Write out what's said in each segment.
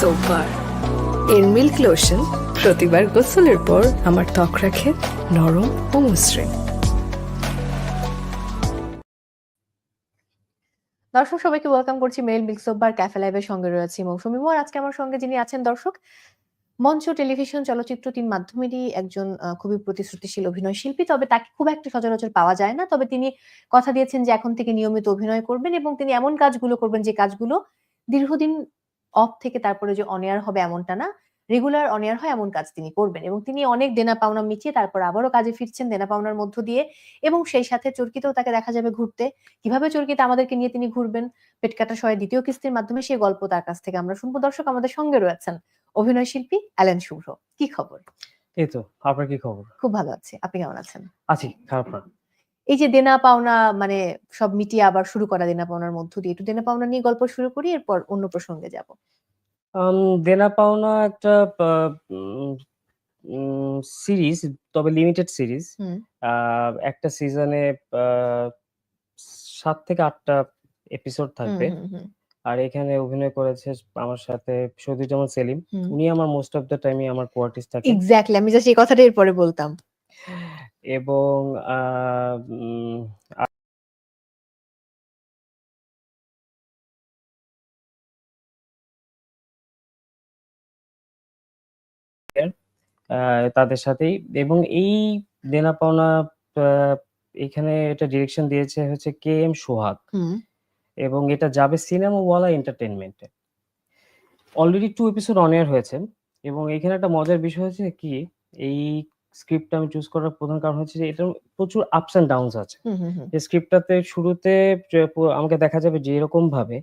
Soap এর milk lotion প্রতিবার গোসলের পর আমার ত্বক রাখে নরম ও মসৃণ। দর্শক, সবাইকে ওয়েলকাম করছি মেল মিক্স বার ক্যাফে লাইভের সঙ্গে রয়েছে মৌসুমী মোর আজকে আমার সঙ্গে যিনি আছেন দর্শক, মঞ্চ টেলিভিশন চলচ্চিত্র তিন মাধ্যমেরই একজন খুবই প্রতিশ্রুতিশীল অভিনয় শিল্পী। তবে তাকে খুব একটা সচরাচর পাওয়া যায় না। তবে তিনি কথা দিয়েছেন যে এখন থেকে নিয়মিত অভিনয় করবেন এবং তিনি এমন কাজগুলো করবেন যে কাজগুলো দীর্ঘদিন অফ থেকে তারপরে যে অনেয়ার হবে এমনটা না। রেগুলার অনেয়ার হয় এমন কাজ তিনি করবেন এবং তিনি অনেক দেনা পাওনা মিটিয়ে তারপর আবারও কাজে ফিরছেন দেনা পাওনার মধ্য দিয়ে এবং সেই সাথে চরকিতেও তাকে দেখা যাবে ঘুরতে। কীভাবে চরকিতে আমাদেরকে নিয়ে তিনি ঘুরবেন? পেট কাটা সয় দ্বিতীয় কিস্তির মাধ্যমে সেই গল্প তার কাছ থেকে আমরা শুনব। দর্শক আমাদের সঙ্গে রয়েছেন অভিনয় শিল্পী অ্যালেন শুভ্র। কি খবর? এই তো আপনার কি খবর? খুব ভালো আছে। আপনি কেমন আছেন? আছি খারাপ না। এই যে দেনা পাওনা মানে সব মিটিয়ে আবার শুরু করা দেনা পাওনার মধ্য দিয়ে একটু দেনা পাওনা নিয়ে গল্প শুরু করি এরপর অন্য প্রসঙ্গে যাব। দেনা পাওনা একটা সিরিজ তবে লিমিটেড সিরিজ। একটা সিজনে সাত থেকে আটটা এপিসোড থাকবে। আর এখানে অভিনয় করেছে আমার সাথে সৌদিজামান সেলিম। উনি আমার মোস্ট অফ দ্য টাইমই আমার কোয়ার্টিস্ট থাকে এক্স্যাক্টলি আমি জাস্ট এই কথাটা এরপরে বলতাম। এবং তাদের সাথেই এবং এই দেনা পাওনা এখানে এটা ডিরেকশন দিয়েছে হচ্ছে কে এম সোহাগ। এবং এটা যাবে সিনেমা ওয়ালা এন্টারটেনমেন্টে already two episode on air হয়েছে এবং এখানে একটা মজার বিষয় হচ্ছে কি এই স্ক্রিপ্টটা আমি চুজ করার প্রধান কারণ হচ্ছে যে এটা প্রচুর আপস অ্যান্ড ডাউনস আছে। যে স্ক্রিপ্টটাতে শুরুতে আমাকে দেখা যাবে যে এরকম ভাবে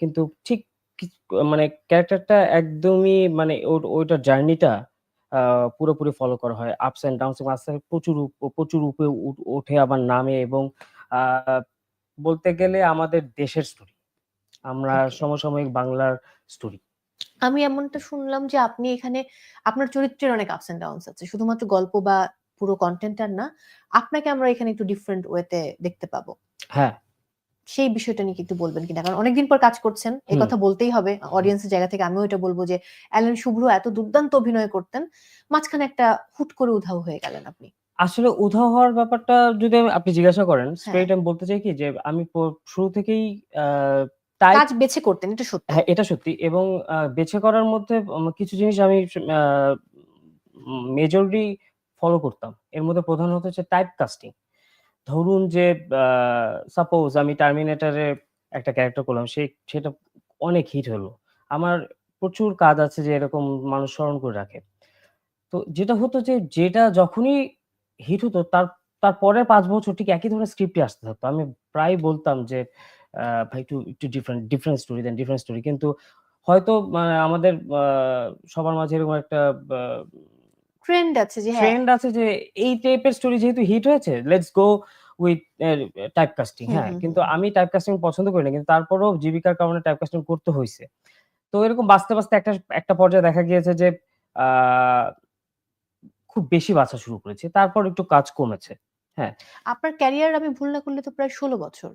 কিন্তু ঠিক মানে ক্যারেক্টারটা একদমই মানে ওইটার জার্নিটা পুরোপুরি ফলো করা হয়। আপস অ্যান্ড ডাউনস এবং আস্তে প্রচুর প্রচুর রূপে ওঠে আবার নামে এবং আহ, বলতে গেলে আমাদের দেশের স্টোরি আমরা সমসাময়িক বাংলার স্টোরি আমি এমনটা শুনলাম যে আপনি এখানে আপনার চরিত্রের অনেক আপস এন্ড ডাউনস আছে। শুধুমাত্র গল্প বা পুরো কন্টেন্টটার না আপনাকে আমরা এখানে একটু ডিফারেন্ট ওয়েতে দেখতে পাবো। হ্যাঁ। সেই বিষয়টা নিয়ে একটু বলবেন কিনা? কারণ অনেকদিন পর কাজ করছেন এই কথা বলতেই হবে। অডিয়েন্সের জায়গা থেকে আমিও এটা বলব যে অ্যালেন শুভ্র এত দুর্দান্ত অভিনয় করতেন মাঝখানে একটা হুট করে উধাও হয়ে গেলেন আপনি। আসলে উধাও হওয়ার ব্যাপারটা যদি আপনি জিজ্ঞাসা করেন হ্যাঁ। স্ট্রেট আমি বলতে চাই কি যে আমি শুরু থেকেই টাইপ কাজ বেছে করতেন এটা সত্যি। হ্যাঁ এটা সত্যি। এবং বেছে করার মধ্যে কিছু জিনিস আমি মেজরলি ফলো করতাম। এর মধ্যে প্রধান হতে হচ্ছে টাইপ কাস্টিং ধরুন যে সাপোজ আমি টার্মিনেটারে একটা ক্যারেক্টার করলাম সেই সেটা অনেক হিট হলো। আমার প্রচুর কাজ আছে যে এরকম মানুষ স্মরণ করে রাখে। তো যেটা হতো যে যেটা যখনই হিট হতো তার তারপরের পাঁচ বছর ঠিক একই ধরনের স্ক্রিপ্টই আসতে থাকতো। আমি প্রায় বলতাম যে ভাই একটু একটু different different story then different story কিন্তু হয়তো মানে আমাদের সবার মাঝে এরকম একটা ট্রেন্ড আছে যে হ্যাঁ। ট্রেন্ড আছে যে এই টাইপের স্টোরি যেহেতু হিট হয়েছে let's go with type casting হ্যাঁ? কিন্তু আমি টাইপ কাস্টিং পছন্দ করি না কিন্তু তারপরেও জীবিকার কারণে টাইপ কাস্টিং করতে হয়েছে তো এরকম বাঁচতে বাঁচতে একটা একটা পর্যায়ে দেখা গিয়েছে যে আহ, খুব বেশি বাঁচা শুরু করেছে তারপর একটু কাজ কমেছে হ্যাঁ। আপনার ক্যারিয়ার আমি ভুল না করলে তো প্রায় ষোলো বছর।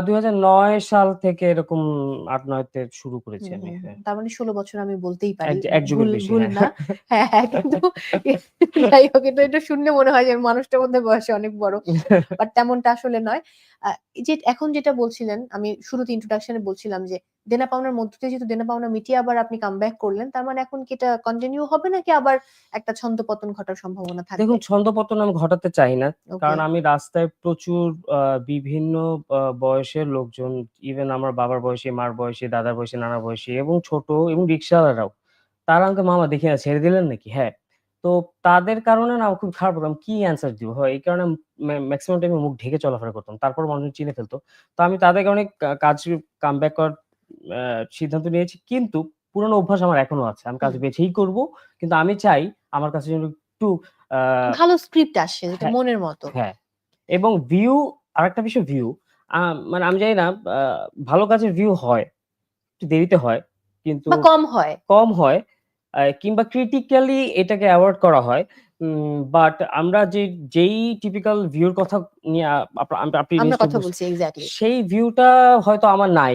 দুই হাজার নয় সাল থেকে এরকম আট নয়তে শুরু করেছি আমি হ্যাঁ। তার মানে ষোলো বছর আমি বলতেই পারি। এক- এক যুগের ভুল বেশি ভুল না। হ্যাঁ হ্যাঁ হ্যাঁ কিন্তু যাই হোক এটা এটা শুনলে মনে হয় যে মানুষটার মধ্যে বয়সে অনেক বড় বাট তেমনটা আসলে নয়। আহ, যে এখন যেটা বলছিলেন আমি শুরুতে ইন্ট্রোডাকশনে বলছিলাম যে দেনা পাওনার মধ্য দিয়ে যেহেতু দেনা পাওনা মিটিয়ে আবার আপনি কাম ব্যাক করলেন তার মানে এখন কি এটা কন্টিনিউ হবে নাকি আবার একটা ছন্দ পতন ঘটার সম্ভাবনা থাকবে? দেখুন ছন্দ পতন আমি ঘটাতে চাই না। কারণ আমি রাস্তায় প্রচুর বিভিন্ন বয়সের লোকজন ইভেন আমার বাবার বয়সী মার বয়সী দাদার বয়সী নানা বয়সী এবং ছোট এবং রিক্সাওয়ালারাও তারা আমাকে মামা দেখে না ছেড়ে দিলেন নাকি? হ্যাঁ। তো তাদের কারণে না খুব খারাপ হতো। আমি কি অ্যান্সার দিব? হয় এই কারণে ম্যাক্সিমাম টাইমে মুখ ঢেকে চলাফেরা করতাম। তারপর মানুষ চিনে ফেলতো। তো আমি তাদের কারণে কাজ কাম ব্যাক করার সিদ্ধান্ত নিয়েছি কিন্তু পুরোনো অভ্যাস আমার এখনও আছে আমি কাজ। বেছেই করব কিন্তু আমি চাই আমার কাছে যেন একটু ভালো স্ক্রিপ্ট আসে যেটা হ্যাঁ। মনের মতো হ্যাঁ এবং ভিউ আরেকটা বিষয় ভিউ মানে আমি জানি না ভালো কাজের ভিউ হয় একটু দেরিতে হয় কিন্তু কম হয় কম হয় কিংবা ক্রিটিক্যালি এটাকে অ্যাওয়ার্ড করা হয় বাট আমরা যে যেই টিপিক্যাল ভিউর কথা নিয়ে আপনি কথা বলছি এক্স্যাক্টলি সেই ভিউটা হয়তো আমার নাই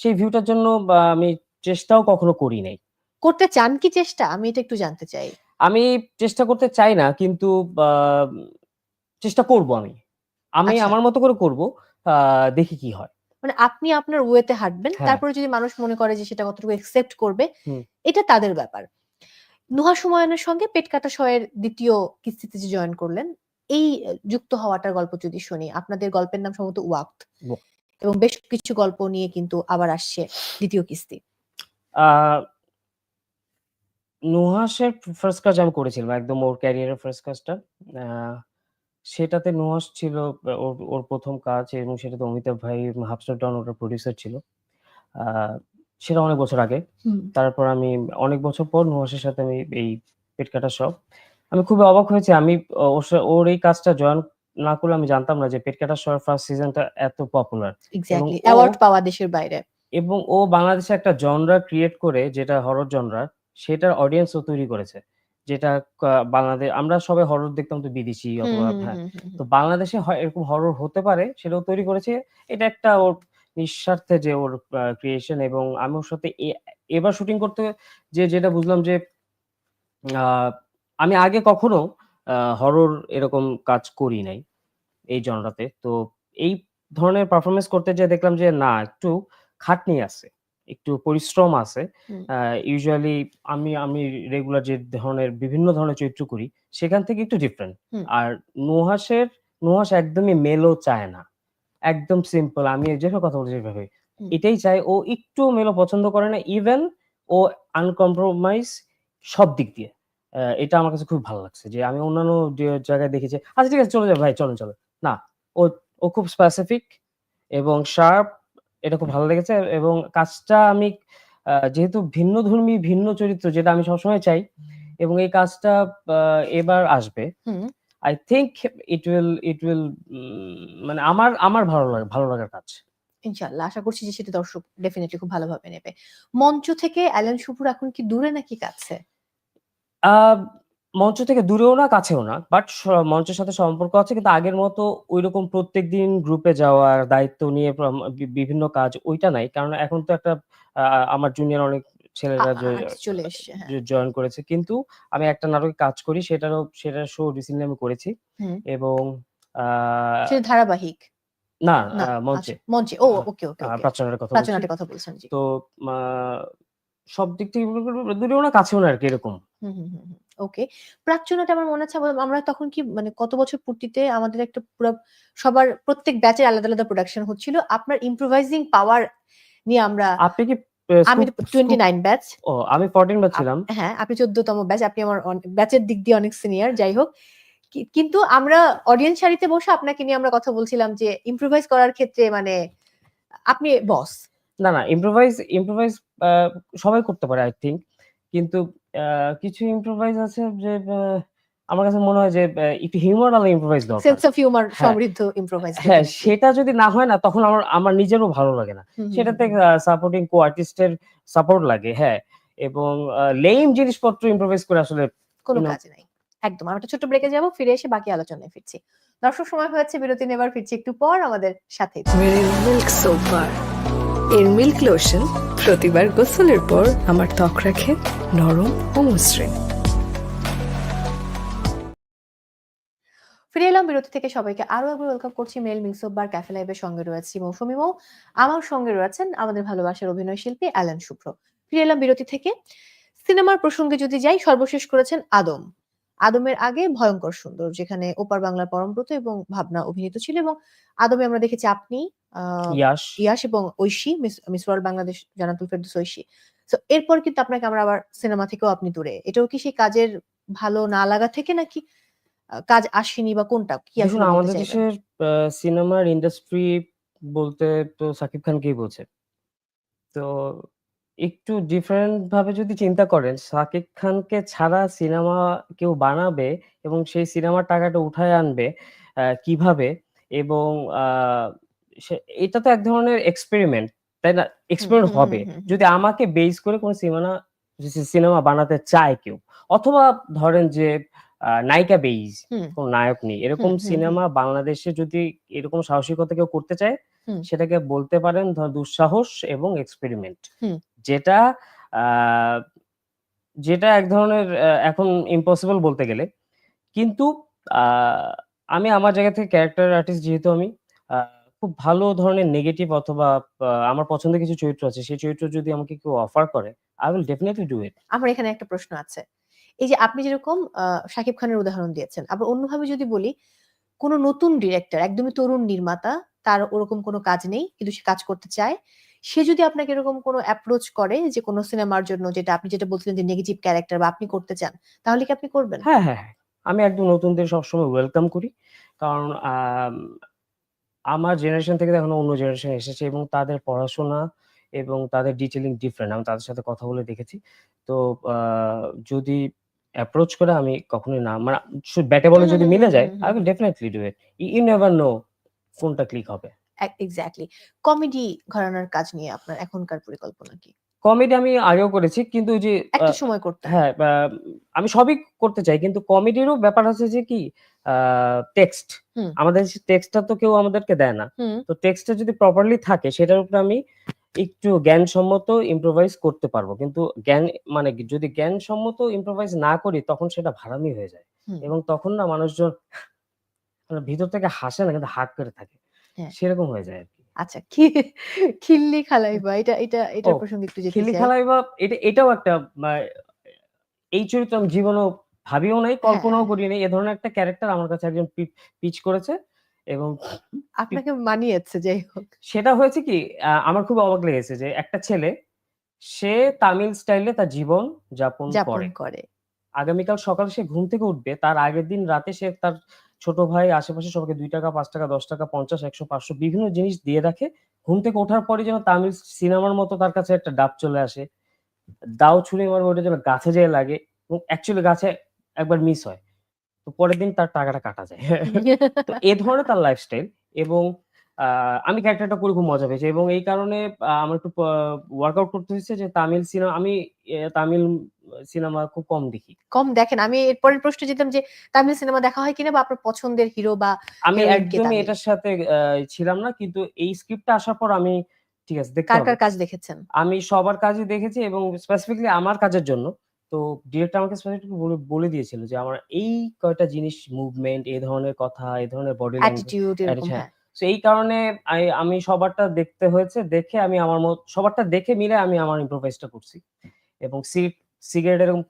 সেই ভিউটার জন্য বা আমি চেষ্টাও কখনো করি নাই করতে চান কি চেষ্টা? আমি এটা একটু জানতে চাই। আমি চেষ্টা করতে চাই না কিন্তু চেষ্টা করব আমি। আমি আচ্ছা। আমার মতো করে করব দেখি কি হয়। মানে আপনি আপনার ওয়েতে হাঁটবেন হ্যাঁ। তারপরে যদি মানুষ মনে করে যে সেটা কতটুকু একসেপ্ট করবে এটা তাদের ব্যাপার। নুহা সুময়নের সঙ্গে পেট কাটা শয়ের দ্বিতীয় কিস্তিতে যে জয়েন করলেন এই যুক্ত হওয়াটার গল্প যদি শুনি আপনাদের গল্পের নাম সম্ভবত ওয়াক্ত। এবং বেশ কিছু গল্প নিয়ে কিন্তু আবার আসছে দ্বিতীয় কিস্তি। নুহাসের ফার্স্ট কাজ আমি করেছিলাম একদম ওর ক্যারিয়ারের ফার্স্ট কাজটা। সেটাতে নুহাস ছিল ওর ওর প্রথম কাজ এবং সেটাতে অমিতাভ ভাই হাফসার ডন ওটার প্রডিউসার ছিল। আহ, সেটা অনেক বছর আগে। তারপর আমি অনেক বছর পর নুহাসের সাথে আমি এই পেট কাটা সব। আমি খুবই অবাক হয়েছি। আমি ওর এই কাজটা জয়েন না করলে আমি জানতাম না যে পেট কাটা শোর ফার্স্ট সিজনটা এত পপুলার এক্স্যাক্টলি অ্যাওয়ার্ড পাওয়া দেশের বাইরে। এবং ও বাংলাদেশে একটা জনরা ক্রিয়েট করে যেটা হরর জনরা সেটার অডিয়েন্স ও তৈরি করেছে। যেটা বাংলাদেশ আমরা সবাই হরর দেখতাম তো বিদেশি অথবা হ্যাঁ। তো বাংলাদেশে হয় এরকম হরর হতে পারে সেটাও তৈরি করেছে। এটা একটা ওর নিঃস্বার্থে যে ওর ক্রিয়েশন এবং আমি ওর সাথে এবার শুটিং করতে যে যেটা বুঝলাম যে আহ, আমি আগে কখনো হরর এরকম কাজ করি নাই এই জনরাতে তো। এই ধরনের পারফরমেন্স করতে যে দেখলাম যে না একটু খাটনি আছে একটু পরিশ্রম আছে। ইউজুয়ালি আমি আমি রেগুলার যে ধরনের বিভিন্ন ধরনের চরিত্র করি সেখান থেকে একটু ডিফারেন্ট আর নুহাসের নুহাস একদমই মেলো চায় না। একদম সিম্পল আমি যেভাবে কথা বলছি সেভাবে। এটাই চাই ও একটু মেলো পছন্দ করে না ইভেন ও আনকম্প্রোমাইজ সব দিক দিয়ে। এটা আমার কাছে খুব ভালো লাগছে যে আমি অন্যান্য জায়গায় দেখেছি আচ্ছা ঠিক আছে চলে যাও ভাই চলেন চলো না ও ও খুব স্পেসিফিক এবং শার্প এটা খুব ভালো লেগেছে এবং কাজটা আমি যেহেতু ভিন্ন ধর্মী ভিন্ন চরিত্র যেটা আমি সবসময় চাই এবং এই কাজটা এবার আসবে। I think it will it will মানে আমার আমার ভালো লাগে ভালো লাগার কাজ। ইনশাল্লাহ আশা করছি যে সেটা দর্শক ডেফিনেটলি খুব ভালোভাবে নেবে। মঞ্চ থেকে অ্যালেন শুভুর এখন কি দূরে নাকি কাছে? আহ, মঞ্চ থেকে দূরেও না কাছেও না বাট মঞ্চের সাথে সম্পর্ক আছে কিন্তু আগের মতো ওইরকম প্রত্যেকদিন গ্রুপে যাওয়ার দায়িত্ব নিয়ে বি- বিভিন্ন কাজ ওইটা নাই কারণ এখন তো একটা আহ, আমার জুনিয়র অনেক ছেলেরা আ- আ- চলে এসছে হ্যাঁ। জয়েন করেছে কিন্তু আমি একটা নাটকে কাজ করি সেটারও সেটার শো রিসেন্টলি আমি করেছি হুম। এবং আহ, সেটা ধারাবাহিক? না মঞ্চে। আচ্ছা, মঞ্চে ও হ্যাঁ, ওকে ওকে প্রাচ্যনাটের কথা বলছি। প্রাচীনাটের কথা বলছেন জি। তো আহ, সব দিক থেকে দূরেও না কাছেও না আর কি এরকম। ওকে প্রাচ্যনাট আমার মনে আছে আমরা তখন কি মানে কত বছর পূর্তিতে আমাদের একটা পুরো সবার প্রত্যেক ব্যাচের আলাদা আলাদা প্রোডাকশন হচ্ছিল। আপনার ইম্প্রোভাইজিং পাওয়ার নিয়ে আমরা আপনি কি আমি scoop- twenty scoop- nine batch ও আমি ফোরটিন বা ছিলাম। হ্যাঁ আপনি চোদ্দতম ব্যাচ আপনি আমার ব্যাচের দিক দিয়ে অনেক সিনিয়র যাই হোক। কিন্তু আমরা অডিয়েন্স সারিতে বসে আপনাকে নিয়ে আমরা কথা বলছিলাম যে ইম্প্রোভাইজ করার ক্ষেত্রে মানে আপনি বস না না ইম্প্রোভাইজ ইম্প্রোভাইজ সবাই করতে পারে আই থিঙ্ক কিন্তু আহ, কিছু ইম্প্রোভাইজ আছে যে আহ, আমার কাছে মনে হয় যে একটু হিউমার আলা ইম্প্রোভাইজ দরকার সেন্স অফ হিউমার। সমৃদ্ধ ইম্প্রোভাইজ হ্যাঁ সেটা যদি না হয় না তখন আমার আমার নিজেরও ভালো লাগে না। সেটাতে সাপোর্টিং কো আর্টিস্টের সাপোর্ট লাগে হ্যাঁ। এবং লেম জিনিসপত্র ইম্প্রোভাইজ করে আসলে কোনো কাজ নাই। একদম আমরা একটা ছোট্ট ব্রেকে যাব ফিরে এসে বাকি আলোচনায় ফিরছি। দর্শক সময় হয়েছে বিরতি নেবার ফিরছি একটু পর আমাদের সাথে। মিল্ক সোপ বার এর মিল্ক লোশন প্রতিবার গোসলের পর আমার ত্বক রাখে নরম ও মসৃণ। ফিরে এলাম বিরতি থেকে, সবাইকে আরও একবার ওয়েলকাম করছি মেল মিক্স বার ক্যাফে লাইভের সঙ্গে রয়েছি মৌসুমী মৌ। আমার সঙ্গে রয়েছেন আমাদের ভালোবাসার অভিনয় শিল্পী অ্যালান শুভ্র। ফিরে এলাম বিরতি থেকে। সিনেমার প্রসঙ্গে যদি যাই, সর্বশেষ করেছেন আদম। আদমের আগে ভয়ঙ্কর সুন্দর যেখানে ওপার বাংলার পরমব্রত এবং ভাবনা অভিনীত ছিল এবং আদমে আমরা দেখেছি আপনি ইয়াস ইয়াশ। এবং ঐশী মিস ওয়ার্ল্ড বাংলাদেশ জানাতুল ফেরদৌস ঐশী। তো এরপর কিন্তু আপনাকে আমরা আবার সিনেমা থেকেও আপনি দূরে। এটাও কি সেই কাজের ভালো না লাগা থেকে নাকি কাজ আসেনি বা কোনটা? কি আসলে আমাদের? দেশের সিনেমার ইন্ডাস্ট্রি বলতে তো সাকিব খানকেই বোঝে? তো একটু ডিফারেন্ট ভাবে যদি চিন্তা করেন সাকিব খানকে ছাড়া সিনেমা কেউ বানাবে এবং সেই সিনেমার টাকাটা উঠায় আনবে কীভাবে? এবং এটা তো এক ধরনের এক্সপেরিমেন্ট তাই না? এক্সপেরিমেন্ট হবে। যদি আমাকে বেস করে কোনো সিনেমা সিনেমা বানাতে চায় কেউ অথবা ধরেন যে নায়িকা বেইজ কোন নায়ক নেই এরকম সিনেমা বাংলাদেশে যদি এরকম সাহসিকতা কেউ করতে চায় সেটাকে বলতে পারেন ধর দুঃসাহস এবং এক্সপেরিমেন্ট। যেটা আহ, যেটা এক ধরনের এখন ইম্পসিবল বলতে গেলে। কিন্তু আহ, আমি আমার জায়গা থেকে ক্যারেক্টার আর্টিস্ট যেহেতু আমি খুব ভালো ধরনের নেগেটিভ অথবা আমার পছন্দের কিছু চরিত্র আছে সেই চরিত্র যদি আমাকে কেউ অফার করে I will definitely do it আমার এখানে একটা প্রশ্ন আছে। এই যে আপনি যেরকম শাকিব খানের উদাহরণ দিয়েছেন আবার অন্যভাবে যদি বলি কোনো নতুন ডিরেক্টর একদমই তরুণ নির্মাতা তার ওরকম কোনো কাজ নেই কিন্তু সে কাজ করতে চায় সে যদি আপনাকে এরকম কোনো অ্যাপ্রোচ করে যে কোনো সিনেমার জন্য যেটা আপনি যেটা বলছিলেন যে নেগেটিভ ক্যারেক্টার বা আপনি করতে চান তাহলে কি আপনি করবেন? হ্যাঁ হ্যাঁ হ্যাঁ। আমি একদম নতুনদের সবসময় ওয়েলকাম করি। কারণ আমার জেনারেশন থেকে এখন অন্য জেনারেশন এসেছে এবং তাদের পড়াশোনা এবং তাদের ডিটেলিং ডিফারেন্ট আমি তাদের সাথে কথা বলে দেখেছি। তো যদি অ্যাপ্রোচ করে আমি কখনোই না মানে ব্যাটে বলে যদি মিলে যায় I will definitely do it you never know কোনটা ক্লিক হবে। এক্স্যাক্টলি কমেডি ঘরানার কাজ নিয়ে আপনার এখনকার পরিকল্পনা কি? কমেডি আমি আগেও করেছি কিন্তু যে একটা সময় করতে। হ্যাঁ আমি সবই করতে চাই কিন্তু কমেডিরও ব্যাপার আছে যে কি টেক্সট আমাদের টেক্সটটা তো কেউ আমাদেরকে দেয় না। তো টেক্সটটা যদি প্রপারলি থাকে সেটার উপরে আমি একটু জ্ঞানসম্মত ইম্প্রোভাইজ করতে পারব। কিন্তু জ্ঞান মানে যদি জ্ঞানসম্মত ইম্প্রোভাইজ না করি তখন সেটা ভাড়ামি হয়ে যায়। এবং তখন না মানুষজন মানে ভিতর থেকে হাসে না কিন্তু হাক করে থাকে। হ্যাঁ। সেরকম হয়ে যায় আর কি। আচ্ছা কি খিল্লি খালাইবা এটা এটা এটার ও, প্রসঙ্গে একটু যেতে খিলি চাই। খেলাই বা এটা এটাও একটা এই চরিত্র আমি জীবনেও ভাবিও নাই কল্পনাও হ্যাঁ। করি নাই এ ধরনের একটা ক্যারেক্টার আমার কাছে একজন পিচ করেছে এবং আপনাকে মানিয়েছে যাই হোক। সেটা হয়েছে কি আমার খুব অবাক লেগেছে যে একটা ছেলে সে তামিল স্টাইলে তার জীবন যাপন করে। আগামীকাল সকালে সে ঘুম থেকে উঠবে তার আগের দিন রাতে সে তার ছোট ভাই আশেপাশে সবাইকে দুই টাকা পাঁচ টাকা দশ টাকা পঞ্চাশ একশো পাঁচশো বিভিন্ন জিনিস দিয়ে রাখে। ঘুম থেকে ওঠার পরে যেন তামিল সিনেমার মতো তার কাছে একটা ডাব চলে আসে। দাও ছুঁড়ে মারবে ওটা যেন গাছে যেয়ে লাগে। এবং অ্যাকচুয়ালি গাছে একবার মিস হয়। তো পরের দিন তার টাকাটা কাটা যায়। তো এ ধরনের তার লাইফস্টাইল এবং আমি ক্যারেক্টারটা করে খুব মজা পেয়েছি এবং এই কারণে আমার একটু ওয়ার্কআউট করতে হয়েছে যে তামিল সিনেমা আমি তামিল সিনেমা খুব কম দেখি। কম দেখেন? আমি এর পরের প্রশ্নে যেতাম যে তামিল সিনেমা দেখা হয় কিনা বা আপনার পছন্দের হিরো বা আমি একদমই এটার সাথে ছিলাম না কিন্তু এই স্ক্রিপ্টটা আসার পর আমি ঠিক আছে দেখতে কার কার কাজ দেখেছেন? আমি সবার কাজই দেখেছি এবং স্পেসিফিকলি আমার কাজের জন্য তো ডিরেক্টর আমাকে স্পেসিফিকলি বলে বলে দিয়েছিল যে আমার এই কয়টা জিনিস মুভমেন্ট এই ধরনের কথা এই ধরনের বডি ল্যাঙ্গুয়েজ হ্যাঁ। হ্যাঁ তো এই কারণে আমি সবারটা দেখতে হয়েছে দেখে আমি আমার সবারটা দেখে মিলে আমি আমার ইম্প্রোভাইজটা করছি। এবং সিট সিগারেট এরকম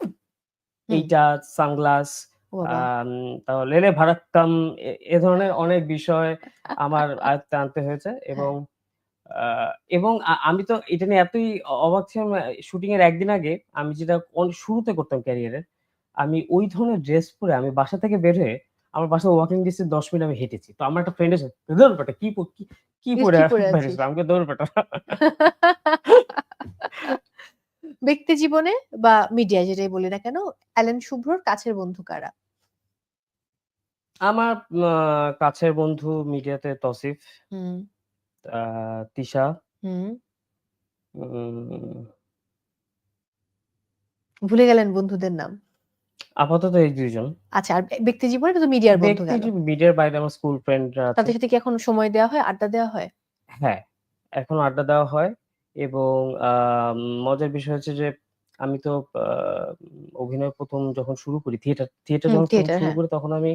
এইটা সানগ্লাস লেলে ভারাক্কাম এ- ধরনের অনেক বিষয় আমার আয়ত্তে আনতে হয়েছে এবং আহ, এবং আমি তো এটা নিয়ে এতই অবাক ছিলাম শুটিং এর একদিন আগে আমি যেটা শুরুতে করতাম ক্যারিয়ারের আমি ওই ধরনের ড্রেস পরে আমি বাসা থেকে বের হয়ে আমার বাসা ওয়াকিং ডিস্টেন্স দশ মিনিট আমি হেঁটেছি। তো আমার একটা ফ্রেন্ড এসে দৌড় পাটা কি কি- পরে পরে বেরিয়েছো?" আছিস? আমাকে দৌড় পাটা ব্যক্তি জীবনে বা মিডিয়া যেটাই বলি না কেন অ্যালেন শুভ্রর কাছের বন্ধু কারা? আমার কাছের বন্ধু মিডিয়াতে তসিফ তিশা হুম। ভুলে গেলেন বন্ধুদের নাম। আপাতত এই দুইজন। আচ্ছা আর ব্যক্তি জীবনে তো মিডিয়ার বন্ধু ব্যক্তি গেল? মিডিয়ার বাইরে আমার স্কুল ফ্রেন্ডরা আছে। তাদের সাথে কি এখন সময় দেওয়া হয় আড্ডা দেওয়া হয়? হ্যাঁ এখন আড্ডা দেওয়া হয় এবং আম, মজার বিষয় হচ্ছে যে আমি তো আহ, অভিনয় প্রথম যখন শুরু করি থিয়েটার থিয়েটার হুম, যখন শুরু- হ্যাঁ। করি তখন আমি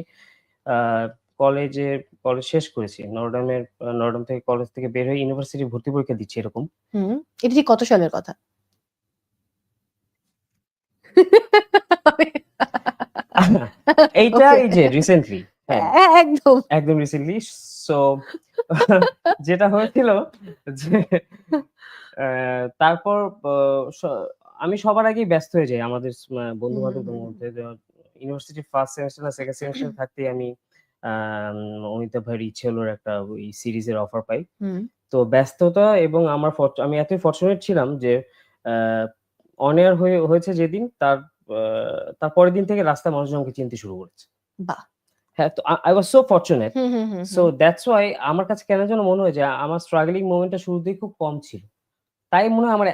কলেজে কলেজ শেষ করেছি। নরডামের নরডাম থেকে কলেজ থেকে বের হয়ে ইউনিভার্সিটি ভর্তি পরীক্ষা দিচ্ছি এরকম। হুম এটা ঠিক কত সালের কথা? এইটা এই যে রিসেন্টলি হ্যাঁ। হ্যাঁ, একদম। একদম রিসেন্টলি সো যেটা হয়েছিল যে তারপর আমি সবার আগেই ব্যস্ত হয়ে যাই আমাদের বন্ধু বান্ধবদের মধ্যে। ইউনিভার্সিটি ফার্স্ট সেমিস্টার না সেকেন্ড সেমিস্টার থাকতে আমি ভাইয়ের ইচ্ছে হলো একটা ওই সিরিজের অফার পাই। তো ব্যস্ততা এবং আমার আমি এতই ফর্চুনেট ছিলাম যে অন এয়ার হয়ে হয়েছে যেদিন তার তার পরের দিন থেকে রাস্তায় মানুষজন আমাকে চিনতে শুরু করেছে। বাহ। হ্যাঁ তো I was so fortunate so that's why আমার কাছে কেন যেন মনে হয় যে আমার স্ট্রাগলিং মোমেন্টটা শুরুতেই খুব কম ছিল। তাই মনে হয় আমার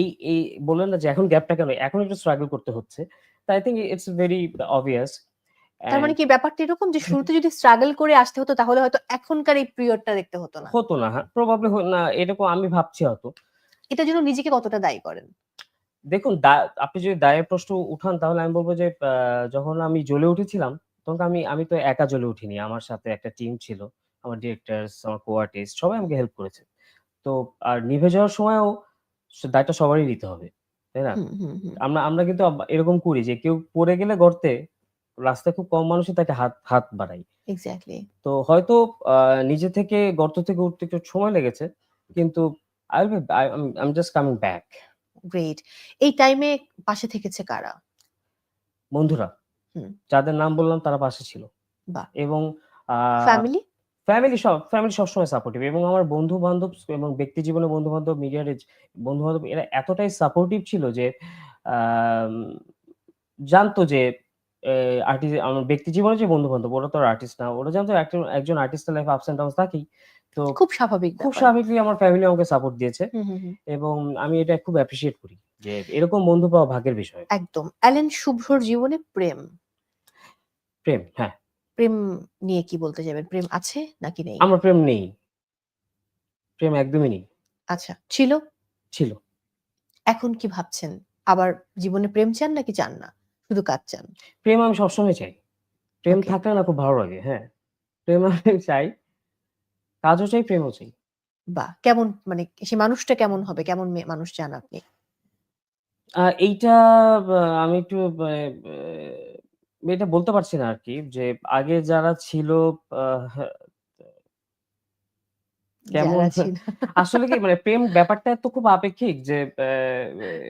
এই এই বললেন না যে এখন গ্যাপটা কেন এখন একটু স্ট্রাগল করতে হচ্ছে। তাই থিঙ্ক ইটস ভেরি অবভিয়াস তার মানে কি ব্যাপারটা এরকম যে শুরুতে যদি স্ট্রাগল করে আসতে হতো তাহলে হয়তো এখনকার এই পিরিয়ডটা দেখতে হতো না। হতো না হ্যাঁ প্রবাবলি না এরকম আমি ভাবছি হয়তো। এটার জন্য নিজেকে কতটা দায়ী করেন? দেখুন আপনি যদি দায়ের প্রশ্ন উঠান তাহলে আমি বলব যে যখন আমি জ্বলে উঠেছিলাম তখন আমি আমি তো একা জ্বলে উঠিনি। আমার সাথে একটা টিম ছিল আমার ডিরেক্টরস আমার কো আর্টিস্ট সবাই আমাকে হেল্প করেছে। তো আর নিভে যাওয়ার সময়ও দায়টা সবারই নিতে হবে তাই না? আমরা আমরা কিন্তু এরকম করি যে কেউ পড়ে গেলে গর্তে রাস্তায় খুব কম মানুষই তাকে হাত হাত বাড়াই এক্স্যাক্টলি তো হয়তো আহ, নিজে থেকে গর্ত থেকে উঠতে একটু সময় লেগেছে কিন্তু I I am just coming back great এই টাইমে পাশে থেকেছে কারা? বন্ধুরা। যাদের নাম বললাম তারা পাশে ছিল। এবং ফ্যামিলি ফ্যামিলি সব ফ্যামিলি সবসময় সাপোর্টিভ এবং আমার বন্ধু বান্ধব এবং ব্যক্তি জীবনে বন্ধু বান্ধব মিডিয়ার বন্ধু বান্ধব এরা এতটাই সাপোর্টিভ ছিল যে জানতো যে আর্টিস্ট আমার ব্যক্তি জীবনে যে বন্ধু বান্ধব ওরা তো আর্টিস্ট না। ওরা জানতো একজন আর্টিস্টের লাইফ আপস এন্ড ডাউন থাকেই। তো খুব স্বাভাবিক খুব। স্বাভাবিকলি আমার ফ্যামিলি আমাকে সাপোর্ট দিয়েছে। এবং আমি এটা খুব অ্যাপ্রিসিয়েট করি যে এরকম বন্ধু পাওয়া ভাগ্যের বিষয়। একদম। অ্যালেন শুভ্রর জীবনে প্রেম? প্রেম হ্যাঁ। প্রেম নিয়ে কি বলতে যাবেন প্রেম আছে নাকি নেই? আমার প্রেম নেই। প্রেম একদমই নেই। আচ্ছা ছিল? ছিল। এখন কি ভাবছেন? আবার জীবনে প্রেম চান নাকি চান না? শুধু কাজ চান? প্রেম আমি সবসময় চাই। প্রেম. থাকলে না খুব ভালো লাগে হ্যাঁ। প্রেম আমি চাই কাজও চাই প্রেমও চাই। বা কেমন মানে সে মানুষটা কেমন হবে? কেমন মানুষ চান আপনি? আহ, এইটা আমি একটু মানে, এটা বলতে পারছি না আর কি যে আগে যারা ছিল কেমন? আসলে কি মানে প্রেম ব্যাপারটা তো খুব আপেক্ষিক যে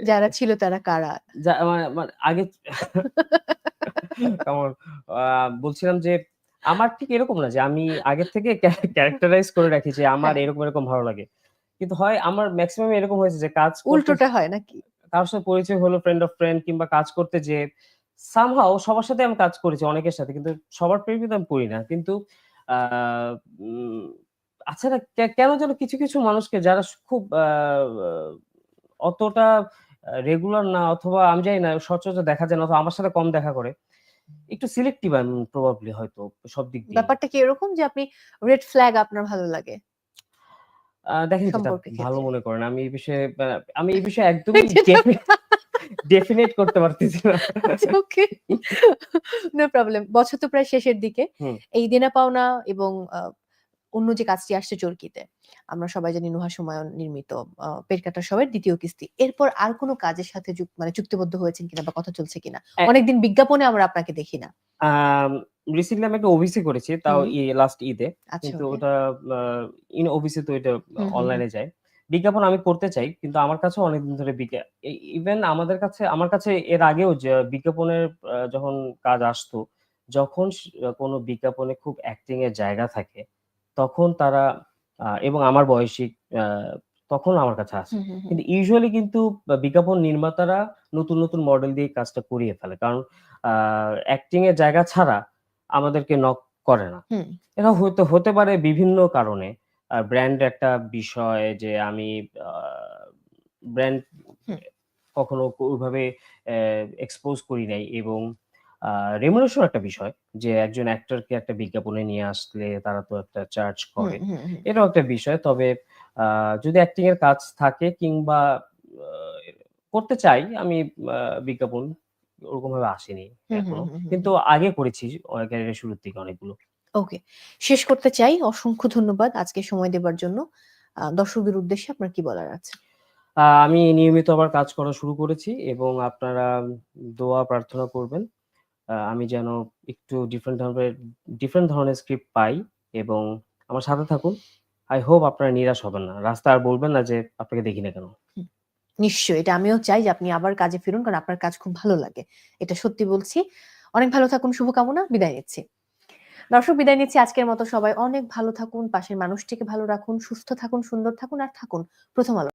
যারা ছিল তারা কারা? আগে কেমন? বলছিলাম যে আমার ঠিক এরকম না যে আমি আগের থেকে ক্যারেক্টারাইজ করে রাখি যে আমার হ্যাঁ। এরকম এরকম ভালো লাগে। কিন্তু হয় আমার ম্যাক্সিমাম এরকম হয়েছে যে কাজ উল্টোটা হয় নাকি? কারোর সাথে পরিচয় হলো ফ্রেন্ড অফ ফ্রেন্ড কিংবা কাজ করতে যে সামহাও সবার সাথে আমি কাজ করেছি অনেকের সাথে কিন্তু সবার প্রেম কিন্তু আমি করি না। কিন্তু আহ, উম, আচ্ছা না কেন যেন কিছু কিছু মানুষকে যারা খুব অতটা রেগুলার না অথবা আমি জানি না সচরাচর দেখা যায় না অথবা আমার সাথে কম দেখা করে একটু সিলেক্টিভ আমি প্রবাবলি হয়তো সব দিক দিয়ে ব্যাপারটা কি এরকম যে আপনি রেড ফ্ল্যাগ আপনার ভালো লাগে? দেখেন ভালো মনে করেন আমি এই বিষয়ে আমি এই বিষয়ে একদমই ডেফিনেট করতে পারতেছি না। ওকে নো প্রবলেম বছর তো প্রায় শেষের দিকে। এই দেনা পাওনা এবং অন্য যে কাজটি আসছে চরকিতে আমরা সবাই জানি নুহা সুমায়ন নির্মিত আহ, পেট কাটা সবাই দ্বিতীয় কিস্তি। এরপর আর কোনো কাজের সাথে মানে চুক্তিবদ্ধ হয়েছেন কিনা বা কথা চলছে কিনা? অনেকদিন বিজ্ঞাপনে আমরা আপনাকে দেখি না। রিসেন্টলি আমি একটা ওবিসি করেছি তাও। লাস্ট ঈদে। আচ্ছা কিন্তু ওটা ইন ওবিসি তো এটা অনলাইনে যায়। বিজ্ঞাপন আমি করতে চাই কিন্তু আমার কাছে অনেকদিন ধরে ইভেন আমাদের কাছে আমার কাছে এর আগেও যে বিজ্ঞাপনের যখন কাজ আসতো যখন কোনো বিজ্ঞাপনে খুব অ্যাক্টিং এর জায়গা থাকে তখন তারা এবং আমার বয়সী আহ, তখন আমার কাছে আসে। কিন্তু ইউজুয়ালি কিন্তু বিজ্ঞাপন নির্মাতারা নতুন নতুন মডেল দিয়ে কাজটা করিয়ে ফেলে। কারণ অ্যাক্টিং এর জায়গা ছাড়া আমাদেরকে নক করে না। এটা হতে হতে পারে বিভিন্ন কারণে। ব্র্যান্ড একটা বিষয় যে আমি ব্র্যান্ড কখনো ওইভাবে এক্সপোজ করি নাই এবং রেমুনেশন একটা বিষয় যে একজন অ্যাক্টরকে একটা বিজ্ঞাপনে নিয়ে আসলে তারা তো একটা চার্জ করে। এটাও একটা বিষয়। তবে যদি অ্যাক্টিং এর কাজ থাকে কিংবা করতে চাই আমি বিজ্ঞাপন ওরকম ভাবে আসেনি এখনও। কিন্তু আগে করেছি ক্যারিয়ারের শুরুর দিকে অনেকগুলো। ওকে। শেষ করতে চাই। অসংখ্য ধন্যবাদ আজকে সময় দেবার জন্য। দর্শকদের উদ্দেশ্যে আপনার কি বলার আছে? আমি নিয়মিত আবার কাজ করা শুরু করেছি এবং আপনারা দোয়া প্রার্থনা করবেন। আমি যেন একটু ডিফারেন্ট ধরনের ডিফারেন্ট ধরনের স্ক্রিপ্ট পাই এবং আমার সাথে থাকুন। আই হোপ আপনারা নিরাশ হবেন না। রাস্তা আর বলবেন না যে আপনাকে দেখি না কেন। নিশ্চয়ই। এটা আমিও চাই যে আপনি আবার কাজে ফিরুন, কারণ আপনার কাজ খুব ভালো লাগে। এটা সত্যি বলছি। অনেক ভালো থাকুন, শুভকামনা। বিদায় নিচ্ছি। দর্শক, বিদায় নিচ্ছি। আজকের মতো সবাই অনেক ভালো থাকুন, পাশের মানুষটিকে ভালো রাখুন, সুস্থ থাকুন, সুন্দর থাকুন, আর থাকুন প্রথম আলো।